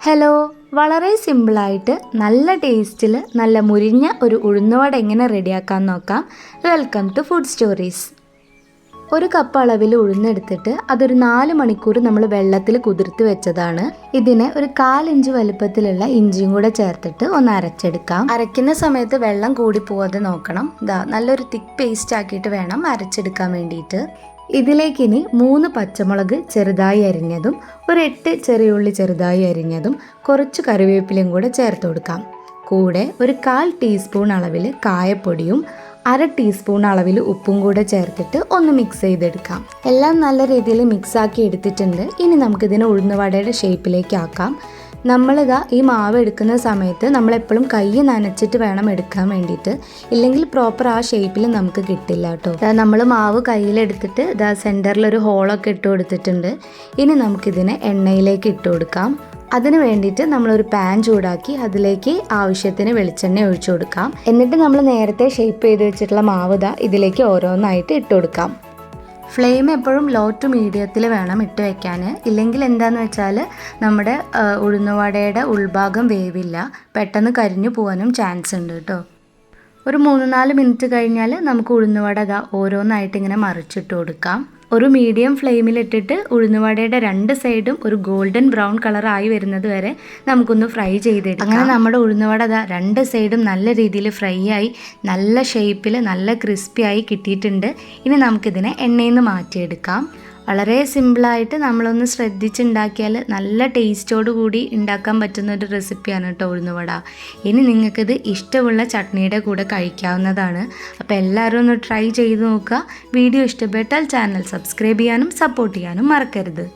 Hello വളരെ സിമ്പിളായിട്ട് നല്ല ടേസ്റ്റിൽ നല്ല മുരിഞ്ഞ ഒരു ഉഴുന്നവട എങ്ങനെ റെഡിയാക്കാൻ നോക്കാം. വെൽക്കം ടു ഫുഡ് സ്റ്റോറീസ് ഒരു കപ്പ് അളവിൽ ഉഴുന്നെടുത്തിട്ട് അതൊരു നാല് മണിക്കൂർ നമ്മൾ വെള്ളത്തിൽ കുതിർത്ത് വെച്ചതാണ്. ഇതിന് ഒരു കാലിഞ്ച് വലുപ്പത്തിലുള്ള ഇഞ്ചിയും കൂടെ ചേർത്തിട്ട് ഒന്ന് അരച്ചെടുക്കാം. അരയ്ക്കുന്ന സമയത്ത് വെള്ളം കൂടി പോവാതെ നോക്കണം. ഇതാ നല്ലൊരു തിക്ക് പേസ്റ്റ് ആക്കിയിട്ട് വേണം അരച്ചെടുക്കാൻ വേണ്ടിയിട്ട്. ഇതിലേക്ക് ഇനി മൂന്ന് പച്ചമുളക് ചെറുതായി അരിഞ്ഞതും ഒരു എട്ട് ചെറിയുള്ളി ചെറുതായി അരിഞ്ഞതും കുറച്ച് കറിവേപ്പിലയും കൂടെ ചേർത്ത് കൊടുക്കാം. കൂടെ ഒരു കാൽ ടീസ്പൂൺ അളവിൽ കായപ്പൊടിയും അര ടീസ്പൂൺ അളവിൽ ഉപ്പും കൂടെ ചേർത്തിട്ട് ഒന്ന് മിക്സ് ചെയ്തെടുക്കാം. എല്ലാം നല്ല രീതിയിൽ മിക്സാക്കി എടുത്തിട്ടുണ്ട്. ഇനി നമുക്കിതിനെ ഉഴുന്നുവടയുടെ ഷേപ്പിലേക്ക് ആക്കാം. നമ്മളിതാ ഈ മാവ് എടുക്കുന്ന സമയത്ത് നമ്മളെപ്പോഴും കൈ നനച്ചിട്ട് വേണം എടുക്കാൻ വേണ്ടിയിട്ട്. ഇല്ലെങ്കിൽ പ്രോപ്പർ ആ ഷേപ്പിൽ നമുക്ക് കിട്ടില്ല കേട്ടോ. നമ്മൾ മാവ് കയ്യിലെടുത്തിട്ട് ഇതാ സെന്ററിൽ ഒരു ഹോളൊക്കെ ഇട്ട് കൊടുത്തിട്ടുണ്ട്. ഇനി നമുക്കിതിനെ എണ്ണയിലേക്ക് ഇട്ട് കൊടുക്കാം. അതിന് വേണ്ടിയിട്ട് നമ്മളൊരു പാൻ ചൂടാക്കി അതിലേക്ക് ആവശ്യത്തിന് വെളിച്ചെണ്ണ ഒഴിച്ചു കൊടുക്കാം. എന്നിട്ട് നമ്മൾ നേരത്തെ ഷേപ്പ് ചെയ്ത് വെച്ചിട്ടുള്ള മാവ് ഇതാ ഇതിലേക്ക് ഓരോന്നായിട്ട് ഇട്ട് കൊടുക്കാം. ഫ്ലെയിം എപ്പോഴും ലോ ടു മീഡിയത്തിൽ വേണം ഇട്ട് വെക്കാൻ ഇല്ലെങ്കിൽ എന്താണെന്ന് വെച്ചാൽ നമ്മുടെ ഉഴുന്നുവടയുടെ ഉൾഭാഗം വേവില്ല. പെട്ടെന്ന് കരിഞ്ഞു പോകാനും ചാൻസ് ഉണ്ട് കേട്ടോ ഒരു മൂന്ന് നാല് മിനിറ്റ് കഴിഞ്ഞാൽ നമുക്ക് ഉഴുന്നുവട ഓരോന്നായിട്ട് ഇങ്ങനെ മറിച്ചിട്ട് കൊടുക്കാം. ഒരു മീഡിയം ഫ്ലെയിമിലിട്ടിട്ട് ഉഴുന്നുവടയുടെ രണ്ട് സൈഡും ഒരു ഗോൾഡൻ ബ്രൗൺ കളറായി വരുന്നത് വരെ നമുക്കൊന്ന് ഫ്രൈ ചെയ്തെടുക്കാം. അങ്ങനെ നമ്മുടെ ഉഴുന്നുവട രണ്ട് സൈഡും നല്ല രീതിയിൽ ഫ്രൈ ആയി നല്ല ഷേപ്പിൽ നല്ല ക്രിസ്പി ആയി കിട്ടിയിട്ടുണ്ട്. ഇനി നമുക്കിതിനെ എണ്ണയിൽ നിന്ന് മാറ്റിയെടുക്കാം. വളരെ സിമ്പിളായിട്ട് നമ്മളൊന്ന് ശ്രദ്ധിച്ചുണ്ടാക്കിയാൽ നല്ല ടേസ്റ്റോട് കൂടി ഉണ്ടാക്കാൻ പറ്റുന്ന ഒരു റെസിപ്പിയാണ് കേട്ടോ ഉഴുന്നുവട. ഇനി നിങ്ങൾക്കിത് ഇഷ്ടമുള്ള ചട്നിയുടെ കൂടെ കഴിക്കാവുന്നതാണ്. അപ്പോൾ എല്ലാവരും ഒന്ന് ട്രൈ ചെയ്ത് നോക്കുക. വീഡിയോ ഇഷ്ടപ്പെട്ടാൽ ചാനൽ സബ്സ്ക്രൈബ് ചെയ്യാനും സപ്പോർട്ട് ചെയ്യാനും മറക്കരുത്.